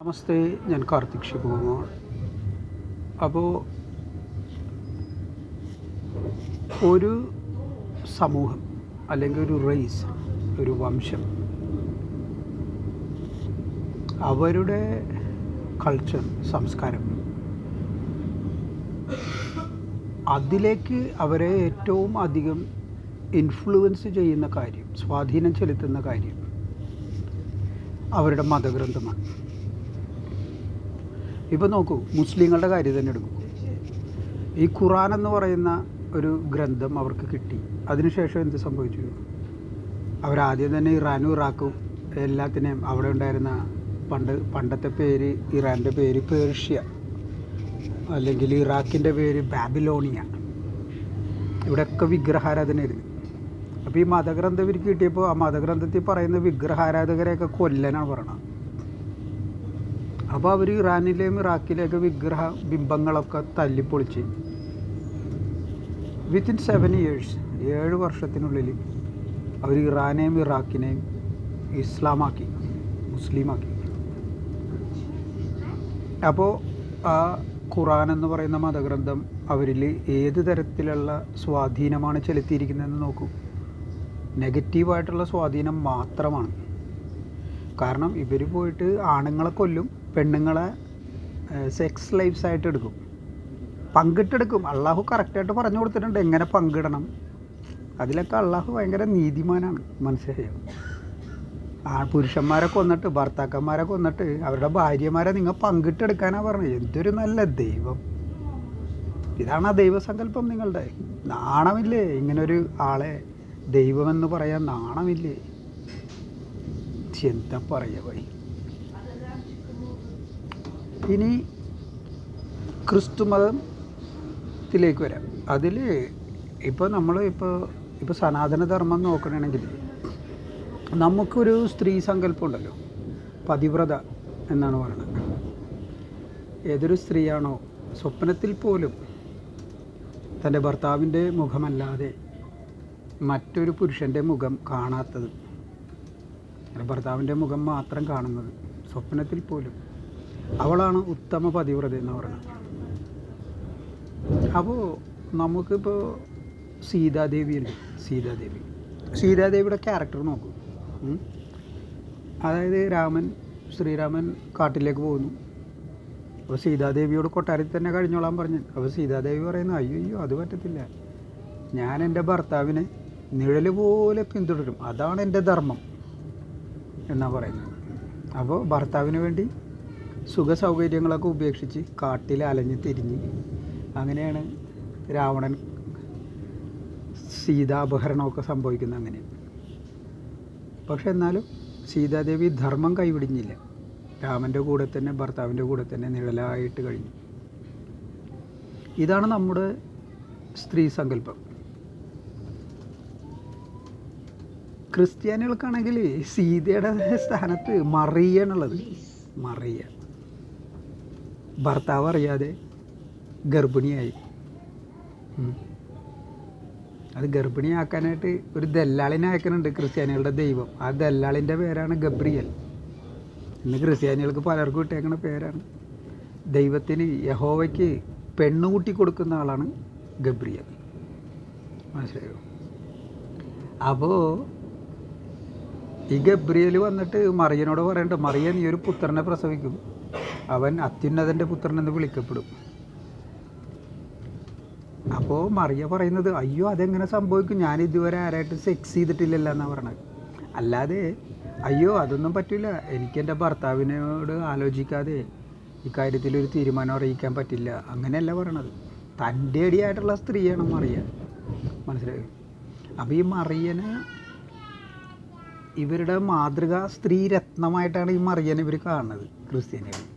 നമസ്തേ ഞാൻ കാർത്തിക് ശിവകുമാർ അപ്പോൾ ഒരു സമൂഹം അല്ലെങ്കിൽ ഒരു റേസ് ഒരു വംശം അവരുടെ കൾച്ചർ സംസ്കാരം അതിലേക്ക് അവരെ ഏറ്റവും അധികം ഇൻഫ്ലുവൻസ് ചെയ്യുന്ന കാര്യം സ്വാധീനം ചെലുത്തുന്ന കാര്യം അവരുടെ മതഗ്രന്ഥമാണ്. ഇപ്പോൾ നോക്കൂ മുസ്ലിങ്ങളുടെ കാര്യം തന്നെ എടുക്കും. ഈ ഖുറാൻ എന്ന് പറയുന്ന ഒരു ഗ്രന്ഥം അവർക്ക് കിട്ടി. അതിനുശേഷം എന്ത് സംഭവിച്ചു? അവരാദ്യം തന്നെ ഇറാനും ഇറാഖും എല്ലാത്തിനെയും അവിടെ ഉണ്ടായിരുന്ന പണ്ട് പണ്ടത്തെ പേര് ഇറാന്റെ പേര് പേർഷ്യ അല്ലെങ്കിൽ ഇറാഖിന്റെ പേര് ബാബിലോണിയ. ഇവിടെയൊക്കെ വിഗ്രഹാരാധനയായിരുന്നു. അപ്പോൾ ഈ മതഗ്രന്ഥം ഇവർക്ക് കിട്ടിയപ്പോൾ ആ മതഗ്രന്ഥത്തിൽ പറയുന്ന വിഗ്രഹാരാധകരെയൊക്കെ കൊല്ലനാണ് പറയണത് അപ്പോൾ അവർ ഇറാനിലെയും ഇറാഖിലെയൊക്കെ വിഗ്രഹ ബിംബങ്ങളൊക്കെ തല്ലിപ്പൊളിച്ച്. വിത്തിൻ സെവൻ ഇയേഴ്സ് ഏഴ് വർഷത്തിനുള്ളിൽ അവർ ഇറാനെയും ഇറാഖിനെയും ഇസ്ലാമാക്കി മുസ്ലിമാക്കി. അപ്പോൾ ആ ഖുറാൻ എന്ന് പറയുന്ന മതഗ്രന്ഥം അവരിൽ ഏത് തരത്തിലുള്ള സ്വാധീനമാണ് ചെലുത്തിയിരിക്കുന്നതെന്ന് നോക്കൂ. നെഗറ്റീവായിട്ടുള്ള സ്വാധീനം മാത്രമാണ്. കാരണം ഇവർ പോയിട്ട് ആണുങ്ങളെ കൊല്ലും പെണ്ണുങ്ങളെ സെക്സ് ലൈഫ്സ് ആയിട്ട് എടുക്കും. പങ്കിട്ടെടുക്കും. അള്ളാഹു കറക്റ്റായിട്ട് പറഞ്ഞു കൊടുത്തിട്ടുണ്ട്. എങ്ങനെ പങ്കിടണം? അതിലൊക്കെ അള്ളാഹു ഭയങ്കര നീതിമാനാണ് മനസ്സിലായോ ആ പുരുഷന്മാരെ കൊന്നിട്ട് ഭർത്താക്കന്മാരെ കൊന്നിട്ട് അവരുടെ ഭാര്യമാരെ നിങ്ങൾ പങ്കിട്ടെടുക്കാനാണ് പറഞ്ഞത്. എന്തൊരു നല്ല ദൈവം. ഇതാണ് ആ ദൈവസങ്കല്പം നിങ്ങളുടെ. നാണമില്ലേ? ഇങ്ങനൊരു ആളെ ദൈവമെന്ന് പറയാൻ നാണമില്ലേ? എന്താ പറയുക? ഇനി ക്രിസ്തു മതത്തിലേക്ക് വരാം. അതിൽ ഇപ്പോൾ നമ്മൾ ഇപ്പോൾ ഇപ്പോൾ സനാതനധർമ്മം നോക്കണമെങ്കിൽ നമുക്കൊരു സ്ത്രീ സങ്കല്പം ഉണ്ടല്ലോ പതിവ്രത എന്നാണ് പറയുന്നത്. ഏതൊരു സ്ത്രീയാണോ സ്വപ്നത്തിൽ പോലും തന്റെ ഭർത്താവിന്റെ മുഖമല്ലാതെ മറ്റൊരു പുരുഷന്റെ മുഖം കാണാത്തത് ഭർത്താവിന്റെ മുഖം മാത്രം കാണുന്നത് സ്വപ്നത്തിൽ പോലും അവളാണ് ഉത്തമ പതിവ്രത എന്ന് പറയുന്നത്. അപ്പോൾ നമുക്കിപ്പോൾ സീതാദേവി ഉണ്ട് സീതാദേവി. സീതാദേവിയുടെ ക്യാരക്ടർ നോക്കും. അതായത് രാമൻ ശ്രീരാമൻ കാട്ടിലേക്ക് പോകുന്നു. അപ്പോൾ സീതാദേവിയോട് കൊട്ടാരത്തിൽ തന്നെ കഴിഞ്ഞോളാൻ പറഞ്ഞു. അപ്പോൾ സീതാദേവി പറയുന്നു അയ്യോ അയ്യോ അത് പറ്റത്തില്ല. ഞാൻ എന്റെ ഭർത്താവിനെ നിഴൽ പോലെ പിന്തുടരും. അതാണ് എന്റെ ധർമ്മം. എന്നാണ് പറയുന്നത്. അപ്പോൾ ഭർത്താവിന് വേണ്ടി സുഖ സൗകര്യങ്ങളൊക്കെ ഉപേക്ഷിച്ച് കാട്ടിൽ അലഞ്ഞ് തിരിഞ്ഞ്. അങ്ങനെയാണ് രാവണൻ സീതാപഹരണമൊക്കെ സംഭവിക്കുന്നത് അങ്ങനെ. പക്ഷെ എന്നാലും സീതാദേവി ധർമ്മം കൈവിടിഞ്ഞില്ല. രാമന്റെ കൂടെ തന്നെ ഭർത്താവിന്റെ കൂടെ തന്നെ നിഴലായിട്ട് കഴിഞ്ഞു. ഇതാണ് നമ്മുടെ സ്ത്രീ സങ്കല്പം. ക്രിസ്ത്യാനികൾക്കാണെങ്കിൽ സീതയുടെ സ്ഥാനത്ത് മറിയാണുള്ളത് മറിയ. ഭർത്താവ് അറിയാതെ ഗർഭിണിയായി അത് ഗർഭിണിയാക്കാനായിട്ട് ഒരു ദല്ലാളിനെ അയക്കുന്നുണ്ട് ക്രിസ്ത്യാനികളുടെ ദൈവം. ആ ദല്ലാളിന്റെ പേരാണ് ഗബ്രിയൽ. ഇന്ന് ക്രിസ്ത്യാനികൾക്ക് പലർക്കും ഇട്ടേക്കുന്ന പേരാണ്. ദൈവത്തിന് യഹോവയ്ക്ക് പെണ്ണുകൂട്ടി കൊടുക്കുന്ന ആളാണ് ഗബ്രിയൽ. മനസ്സിലായോ? അപ്പോൾ ഈ ഗബ്രിയൽ വന്നിട്ട് മറിയനോട് പറയണ്ട മറിയ നീ ഒരു പുത്രനെ പ്രസവിക്കും. അവൻ അത്യുന്നതന്റെ പുത്രൻ എന്ന് വിളിക്കപ്പെടും. അപ്പോൾ മറിയ പറയുന്നത് അയ്യോ അതെങ്ങനെ സംഭവിക്കും? ഞാൻ ഇതുവരെ ആരായിട്ട് സെക്സ് ചെയ്തിട്ടില്ലല്ലോ എന്നാണ് പറഞ്ഞത് അല്ലാതെ അയ്യോ അതൊന്നും പറ്റില്ല എനിക്ക് എന്റെ ഭർത്താവിനോട് ആലോചിക്കാതെ ഇക്കാര്യത്തിൽ ഒരു തീരുമാനം അറിയിക്കാൻ പറ്റില്ല. അങ്ങനെയല്ല പറയണത്. തന്റെ അടിയായിട്ടുള്ള സ്ത്രീയാണ് മറിയ. മനസ്സിലായി? അപ്പോൾ ഈ മറിയനെ ഇവരുടെ മാതൃക സ്ത്രീ രത്നമായിട്ടാണ് ഈ മറിയനെ ഇവർ കാണുന്നത് ക്രിസ്ത്യാനികൾ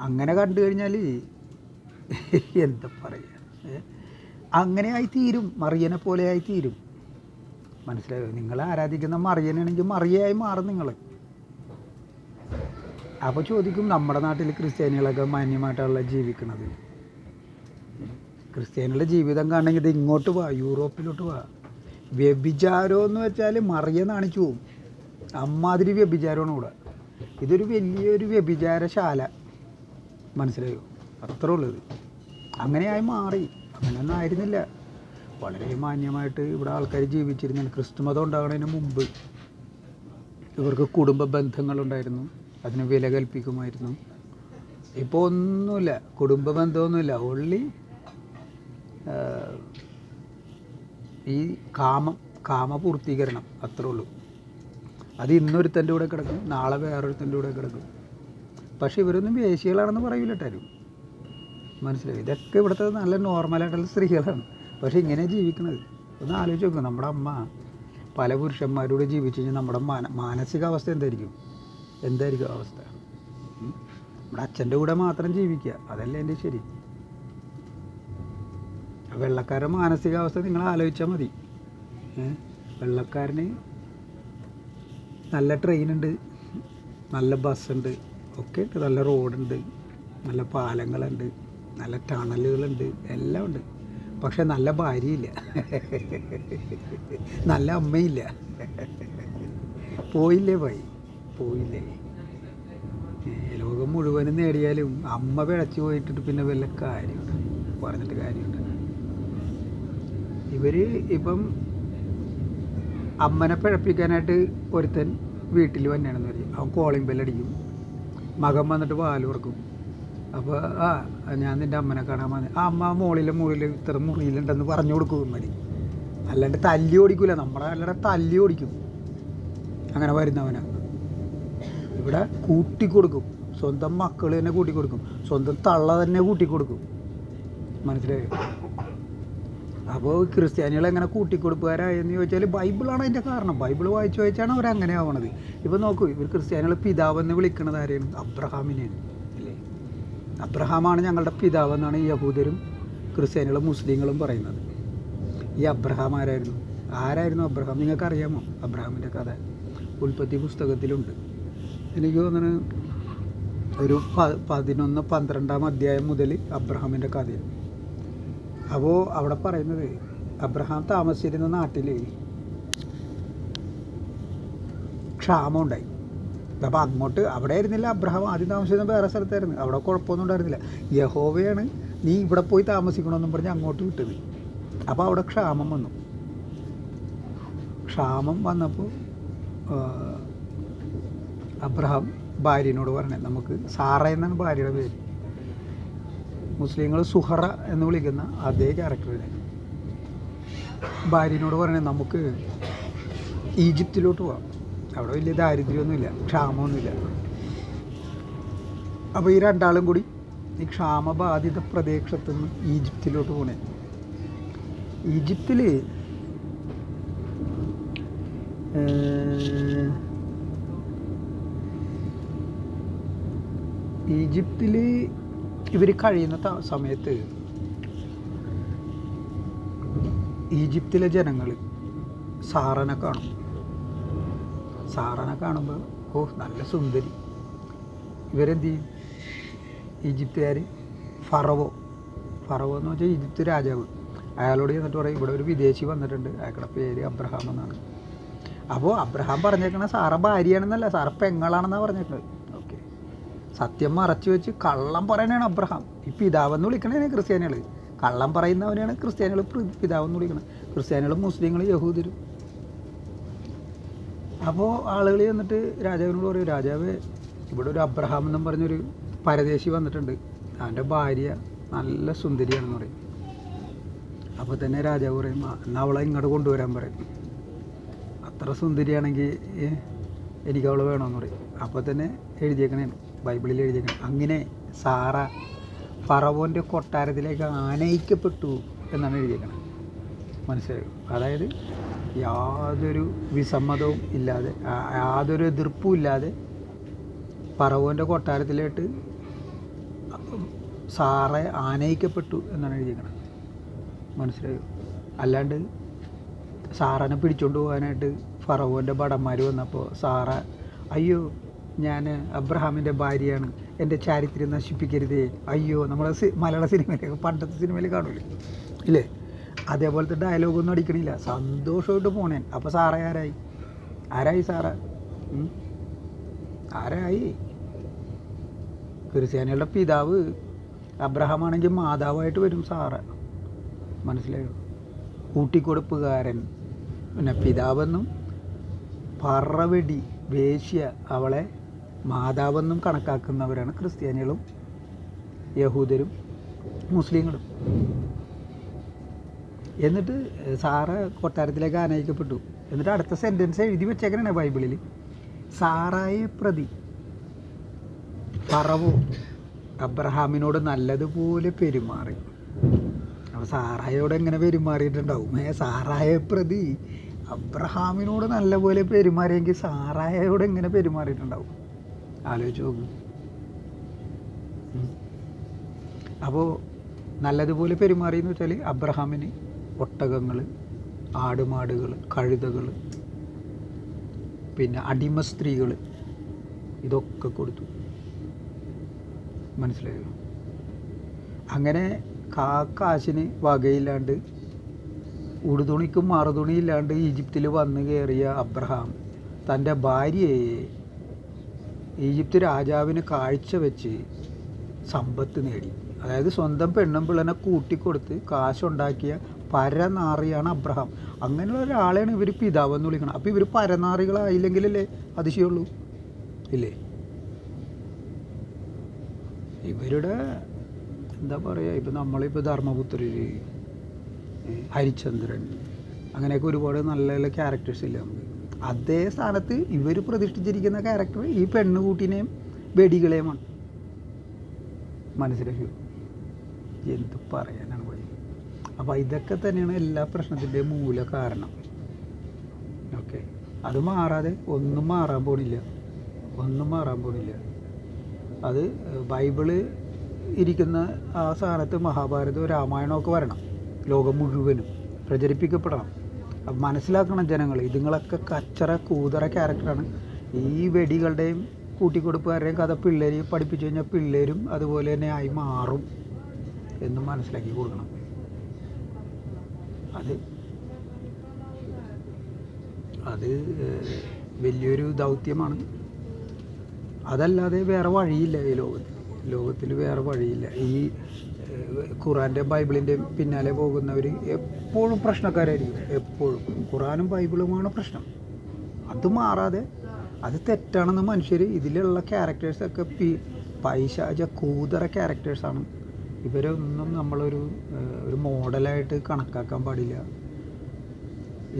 അങ്ങനെ കണ്ടു കഴിഞ്ഞാൽ എന്താ പറയുക? അങ്ങനെ ആയി തീരും മറിയനെ പോലെ ആയി തീരും മനസ്സിലായോ? നിങ്ങൾ ആരാധിക്കുന്ന മറിയനാണെങ്കിൽ മറിയായി മാറും നിങ്ങൾ. അപ്പോൾ ചോദിക്കും നമ്മുടെ നാട്ടിൽ ക്രിസ്ത്യാനികളൊക്കെ മാന്യമായിട്ടുള്ള ജീവിക്കുന്നത്? ക്രിസ്ത്യാനികളുടെ ജീവിതം കാണണമെങ്കിൽ ഇത് ഇങ്ങോട്ട് വാ യൂറോപ്പിലോട്ട് വാ. വ്യഭിചാരം എന്ന് വെച്ചാൽ മറിയ നാണിച്ചു പോവും. അമ്മാതിരി വ്യഭിചാരമാണ് ഇവിടെ. ഇതൊരു വലിയൊരു വ്യഭിചാരശാല. മനസ്സിലായോ? അത്രേ ഉള്ളത്. അങ്ങനെയായി മാറി. അങ്ങനെയൊന്നും ആയിരുന്നില്ല. വളരെ മാന്യമായിട്ട് ഇവിടെ ആൾക്കാർ ജീവിച്ചിരുന്നു ക്രിസ്തുമതം ഉണ്ടാകുന്നതിന് മുമ്പ് ഇവർക്ക് കുടുംബ ബന്ധങ്ങളുണ്ടായിരുന്നു. അതിന് വില കൽപ്പിക്കുമായിരുന്നു. ഇപ്പോൾ ഒന്നുമില്ല. കുടുംബ ബന്ധമൊന്നുമില്ല. ഓൺലി ഈ കാമം കാമപൂർത്തീകരണം. അത്രേ ഉള്ളൂ. അത് ഇന്നൊരുത്തന്റെ കൂടെ കിടക്കും. നാളെ വേറൊരുത്തന്റെ കൂടെ കിടക്കും. പക്ഷേ ഇവരൊന്നും വേശികളാണെന്ന് പറയൂല ട്ടാരും മനസ്സിലായി? ഇതൊക്കെ ഇവിടുത്തെ നല്ല നോർമലായിട്ടുള്ള സ്ത്രീകളാണ്. പക്ഷേ ഇങ്ങനെ ജീവിക്കണത്. ഒന്ന് ആലോചിച്ച് നോക്കുക നമ്മുടെ അമ്മ പല പുരുഷന്മാരോട് ജീവിച്ചു കഴിഞ്ഞാൽ നമ്മുടെ മാന മാനസികാവസ്ഥ എന്തായിരിക്കും? എന്തായിരിക്കും അവസ്ഥ? നമ്മുടെ അച്ഛന്റെ കൂടെ മാത്രം ജീവിക്കുക അതല്ലേ എന്റെ ശരി. വെള്ളക്കാരുടെ മാനസികാവസ്ഥ നിങ്ങൾ ആലോചിച്ചാൽ മതി? വെള്ളക്കാരന് നല്ല ട്രെയിനുണ്ട് നല്ല ബസ്സുണ്ട് ഒക്കെ ഉണ്ട്. നല്ല റോഡുണ്ട് നല്ല പാലങ്ങളുണ്ട് നല്ല ടണലുകളുണ്ട് എല്ലാം ഉണ്ട്. പക്ഷെ നല്ല ഭാര്യയില്ല. നല്ല അമ്മയില്ല. പോയില്ലേ ഭായി? പോയില്ലേ? ലോകം മുഴുവനും നേടിയാലും അമ്മ പിഴച്ചു പോയിട്ടിട്ട് പിന്നെ വല്ല കാര്യമുണ്ട്? പറഞ്ഞിട്ട് കാര്യമുണ്ട്? ഇവർ ഇപ്പം അമ്മനെ പിഴപ്പിക്കാനായിട്ട് ഒരുത്തൻ വീട്ടിൽ വന്നെയാണെന്ന് പറയും. അവൻ കോളിംഗ് ബെല്ലടിക്കും മകൻ വന്നിട്ട് പാൽ കൊടുക്കും. അപ്പോൾ ആ ഞാൻ നിന്റെ അമ്മനെ കാണാൻ വന്നത് ആ അമ്മ മുകളിലെ മുകളിൽ ഇത്ര മുറിയിലുണ്ടെന്ന് പറഞ്ഞു കൊടുക്കും മതി അല്ലാണ്ട് തല്ലി ഓടിക്കൂല നമ്മുടെ അല്ലാണ്ട് തല്ലി ഓടിക്കും. അങ്ങനെ വരുന്നവനെ. ഇവിടെ കൂട്ടിക്കൊടുക്കും സ്വന്തം മക്കൾ തന്നെ കൂട്ടിക്കൊടുക്കും സ്വന്തം തള്ള തന്നെ കൂട്ടിക്കൊടുക്കും മനസ്സിലായോ? അപ്പോൾ ക്രിസ്ത്യാനികൾ എങ്ങനെ കൂട്ടിക്കൊടുപ്പുകാരായെന്ന് ചോദിച്ചാൽ ബൈബിളാണ് അതിന്റെ കാരണം. ബൈബിൾ വായിച്ചു വായിച്ചാണ് അവർ അങ്ങനെ ആവണത്. ഇപ്പോൾ നോക്കൂ ഇവർ ക്രിസ്ത്യാനികളെ പിതാവെന്ന് വിളിക്കുന്നത് ആരെയാണ്? അബ്രഹാമിനെയാണ്. അല്ലേ അബ്രഹാമാണ് ഞങ്ങളുടെ പിതാവെന്നാണ് യഹൂദരും ക്രിസ്ത്യാനികളും മുസ്ലിങ്ങളും പറയുന്നത്. ഈ അബ്രഹാം ആരായിരുന്നു? ആരായിരുന്നു അബ്രഹാം? നിങ്ങൾക്കറിയാമോ? അബ്രഹാമിന്റെ കഥ ഉൽപ്പത്തി പുസ്തകത്തിലുണ്ട്. എനിക്ക് തോന്നുന്നു ഒരു പതിനൊന്ന് പന്ത്രണ്ടാം അധ്യായം മുതൽ അബ്രഹാമിന്റെ കഥയാണ്. അപ്പോൾ അവിടെ പറയുന്നത് അബ്രഹാം താമസിച്ചിരുന്ന നാട്ടിൽ ക്ഷാമം ഉണ്ടായി. അപ്പോൾ അങ്ങോട്ട് അവിടെ ആയിരുന്നില്ല അബ്രഹാം ആദ്യം താമസിച്ചിരുന്ന വേറെ സ്ഥലത്തായിരുന്നു. അവിടെ കുഴപ്പമൊന്നും ഉണ്ടായിരുന്നില്ല. യഹോവയാണ് നീ ഇവിടെ പോയി താമസിക്കണമെന്നും പറഞ്ഞ് അങ്ങോട്ട് വിട്ടത്. അപ്പോൾ അവിടെ ക്ഷാമം വന്നു. ക്ഷാമം വന്നപ്പോൾ അബ്രഹാം ഭാര്യനോട് പറഞ്ഞത് നമുക്ക് സാറ എന്നാണ് ഭാര്യയുടെ പേര്. മുസ്ലിങ്ങൾ സുഹറ എന്ന് വിളിക്കുന്ന അതേ ക്യാരക്ടറിനെ ഭാര്യനോട് പറഞ്ഞ നമുക്ക് ഈജിപ്തിലോട്ട് പോവാം. അവിടെ വലിയ ദാരിദ്ര്യമൊന്നുമില്ല ക്ഷാമമൊന്നുമില്ല. അപ്പോൾ ഈ രണ്ടാളും കൂടി ഈ ക്ഷാമബാധിത പ്രദേശത്തു നിന്ന് ഈജിപ്തിലോട്ട് പോണേ. ഈജിപ്തിൽ ഈജിപ്തിൽ ഇവർ കഴിയുന്ന സമയത്ത് ഈജിപ്തിലെ ജനങ്ങൾ സാറനെ കാണും. സാറനെ കാണുമ്പോൾ ഓ നല്ല സുന്ദരി. ഇവരെന്ത് ചെയ്യും? ഈജിപ്തുകാർ ഫറവോ. ഫറവോ എന്ന് വെച്ചാൽ ഈജിപ്ത് രാജാവ്. അയാളോട് ചെന്നിട്ട് പറയും ഇവിടെ ഒരു വിദേശി വന്നിട്ടുണ്ട്. അയാളുടെ പേര് അബ്രഹാം എന്നാണ്. അപ്പോൾ അബ്രഹാം പറഞ്ഞേക്കണ സാറ ഭാര്യയാണെന്നല്ല സാറ പെങ്ങളാണെന്നാണ് പറഞ്ഞേക്കുന്നത് സത്യം മറച്ചു വെച്ച് കള്ളം പറയണതാണ് അബ്രഹാം. ഈ പിതാവെന്ന് വിളിക്കണേ ക്രിസ്ത്യാനികൾ കള്ളം പറയുന്നവനെയാണ് ക്രിസ്ത്യാനികൾ പിതാവെന്ന് വിളിക്കണത് ക്രിസ്ത്യാനികളും മുസ്ലിങ്ങളും യഹൂദരും. അപ്പോൾ ആളുകൾ വന്നിട്ട് രാജാവിനോട് പറയും രാജാവ് ഇവിടെ ഒരു അബ്രഹാം എന്നും പറഞ്ഞൊരു പരദേശി വന്നിട്ടുണ്ട്. അവന്റെ ഭാര്യ നല്ല സുന്ദരിയാണെന്ന് പറയും. അപ്പോൾ തന്നെ രാജാവ് പറയും "ആ, എന്നാൽ അവളെ ഇങ്ങോട്ട് കൊണ്ടുവരാൻ പറയും. അത്ര സുന്ദരിയാണെങ്കിൽ എനിക്ക് അവളെ വേണമെന്ന് പറയും. അപ്പോൾ തന്നെ എഴുതിയേക്കണേ ബൈബിളിൽ എഴുതിയിരിക്കുന്നത് അങ്ങനെ സാറ ഫറവോന്റെ കൊട്ടാരത്തിലേക്ക് ആനയിക്കപ്പെട്ടു എന്നാണ് എഴുതിയിരിക്കുന്നത് മനസ്സിലായോ? അതായത് യാതൊരു വിസമ്മതവും ഇല്ലാതെ യാതൊരു എതിർപ്പും ഇല്ലാതെ ഫറവോന്റെ കൊട്ടാരത്തിലോട്ട് സാറെ ആനയിക്കപ്പെട്ടു എന്നാണ് എഴുതിയിരിക്കുന്നത് മനസ്സിലായോ? അല്ലാണ്ട് സാറനെ പിടിച്ചോണ്ട് പോകാനായിട്ട് ഫറവോന്റെ ഭടന്മാർ വന്നപ്പോൾ സാറ അയ്യോ ഞാൻ അബ്രഹാമിന്റെ ഭാര്യയാണ്. എന്റെ ചാരിത്രം നശിപ്പിക്കരുതേ. അയ്യോ നമ്മളെ മലയാള സിനിമയിലൊക്കെ പണ്ടത്തെ സിനിമയിൽ കാണൂലേ? ഇല്ലേ? അതേപോലത്തെ ഡയലോഗൊന്നും അടിക്കണില്ല. സന്തോഷമായിട്ട് പോണേൻ അപ്പോൾ സാറേ ആരായി? ആരായി സാറ? ആരായി? ക്രിസ്ത്യാനികളുടെ പിതാവ് അബ്രഹാമാണെങ്കിൽ മാതാവായിട്ട് വരും സാറ. മനസ്സിലായോ? കൂട്ടിക്കൊടുപ്പുകാരൻ പിന്നെ പിതാവെന്നും പറവെടി വേശ്യ അവളെ മാതാവെന്നും കണക്കാക്കുന്നവരാണ് ക്രിസ്ത്യാനികളും യഹൂദരും മുസ്ലിങ്ങളും. എന്നിട്ട് സാറ കൊട്ടാരത്തിലേക്ക് ആനയിക്കപ്പെട്ടു. എന്നിട്ട് അടുത്ത സെന്റൻസ് എഴുതി വെച്ചേക്കണേ ബൈബിളിൽ. സാറായെ പ്രതി പറവോ അബ്രഹാമിനോട് നല്ലതുപോലെ പെരുമാറി. അപ്പോൾ സാറായോട് എങ്ങനെ പെരുമാറിയിട്ടുണ്ടാവും? ഏ സാറായ പ്രതി അബ്രഹാമിനോട് നല്ലപോലെ പെരുമാറിയെങ്കിൽ സാറായോട് എങ്ങനെ പെരുമാറിയിട്ടുണ്ടാവും? ആലോചിച്ച് നോക്ക്. അപ്പോൾ നല്ലതുപോലെ പെരുമാറി എന്ന് വെച്ചാൽ അബ്രഹാമിന് ഒട്ടകങ്ങൾ ആടുമാടുകൾ കഴുതകൾ പിന്നെ അടിമ സ്ത്രീകൾ ഇതൊക്കെ കൊടുത്തു. മനസ്സിലായോ? അങ്ങനെ കാക്കാശിന് വകയില്ലാണ്ട് ഉടുതുണിക്കും മറുതുണിയില്ലാണ്ട് ഈജിപ്തിൽ വന്നു കയറിയ അബ്രഹാം തന്റെ ഭാര്യയെ ഈജിപ്ത് രാജാവിന് കാഴ്ച വെച്ച് സമ്പത്ത് നേടി. അതായത് സ്വന്തം പെണ്ണും പിള്ളനെ കൂട്ടിക്കൊടുത്ത് കാശുണ്ടാക്കിയ പരനാറിയാണ് അബ്രഹാം. അങ്ങനെയുള്ള ഒരാളെയാണ് ഇവർ പിതാവെന്ന് വിളിക്കണം അപ്പോൾ ഇവർ പരനാറികളായില്ലെങ്കിലല്ലേ അതിശയുള്ളൂ ഇല്ലേ? ഇവരുടെ എന്താ പറയുക ഇപ്പം നമ്മളിപ്പോൾ ധർമ്മപുത്രർ ഹരിചന്ദ്രൻ അങ്ങനെയൊക്കെ ഒരുപാട് നല്ല നല്ല ക്യാരക്ടേഴ്സ് ഇല്ല നമുക്ക്? അതേ സ്ഥാനത്ത് ഇവർ പ്രതിഷ്ഠിച്ചിരിക്കുന്ന ക്യാരക്ടർ ഈ പെണ്ണുകൂട്ടിനെയും വെടികളെയുമാണ് മനസ്സിലാക്കി എന്ത് പറയാനാണ് പോയി അപ്പോൾ ഇതൊക്കെ തന്നെയാണ് എല്ലാ പ്രശ്നത്തിന്റെയും മൂല കാരണം. ഓക്കെ അത് മാറാതെ ഒന്നും മാറാൻ പോണില്ല. ഒന്നും മാറാൻ പോണില്ല. അത് ബൈബിൾ ഇരിക്കുന്ന ആ സ്ഥാനത്ത് മഹാഭാരതവും രാമായണമൊക്കെ വരണം. ലോകം മുഴുവനും പ്രചരിപ്പിക്കപ്പെടണം. മനസ്സിലാക്കണം ജനങ്ങൾ ഇതുങ്ങളൊക്കെ കച്ചറ കൂതറ ക്യാരക്ടറാണ്. ഈ വെടികളുടെയും കൂട്ടിക്കൊടുപ്പുകാരുടെയും കഥ പിള്ളേരെ പഠിപ്പിച്ചു കഴിഞ്ഞാൽ പിള്ളേരും അതുപോലെ തന്നെ ആയി മാറും എന്ന് മനസ്സിലാക്കി കൊടുക്കണം. അത് അത് വലിയൊരു ദൗത്യമാണ്. അതല്ലാതെ വേറെ വഴിയില്ല ഈ ലോകത്തിൽ ലോകത്തിൽ വേറെ വഴിയില്ല. ഈ ഏഹ്, ഖുറാന്റെയും ബൈബിളിന്റെയും പിന്നാലെ പോകുന്നവർ എപ്പോഴും പ്രശ്നക്കാരായിരിക്കും. എപ്പോഴും. ഖുറാനും ബൈബിളുമാണ് പ്രശ്നം. അത് മാറാതെ അത് തെറ്റാണെന്ന് മനുഷ്യർ ഇതിലുള്ള ക്യാരക്ടേഴ്സൊക്കെ പി പൈശാച കൂതറ ക്യാരക്ടേഴ്സാണ് ഇവരൊന്നും നമ്മളൊരു ഒരു മോഡലായിട്ട് കണക്കാക്കാൻ പാടില്ല.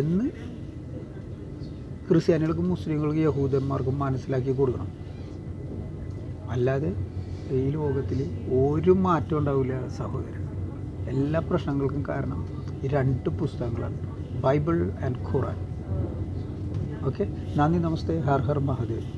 എന്ന് ക്രിസ്ത്യാനികൾക്കും മുസ്ലിങ്ങൾക്കും യഹൂദന്മാർക്കും മനസ്സിലാക്കി കൊടുക്കണം. അല്ലാതെ ഈ ലോകത്തിൽ ഒരു മാറ്റം ഉണ്ടാവില്ല സഹോദരൻ എല്ലാ പ്രശ്നങ്ങൾക്കും കാരണം ഈ രണ്ട് പുസ്തകങ്ങളാണ്. Bible and Quran. ഓക്കെ? നന്ദി നമസ്തേ. ഹർ ഹർ മഹാദേവ്.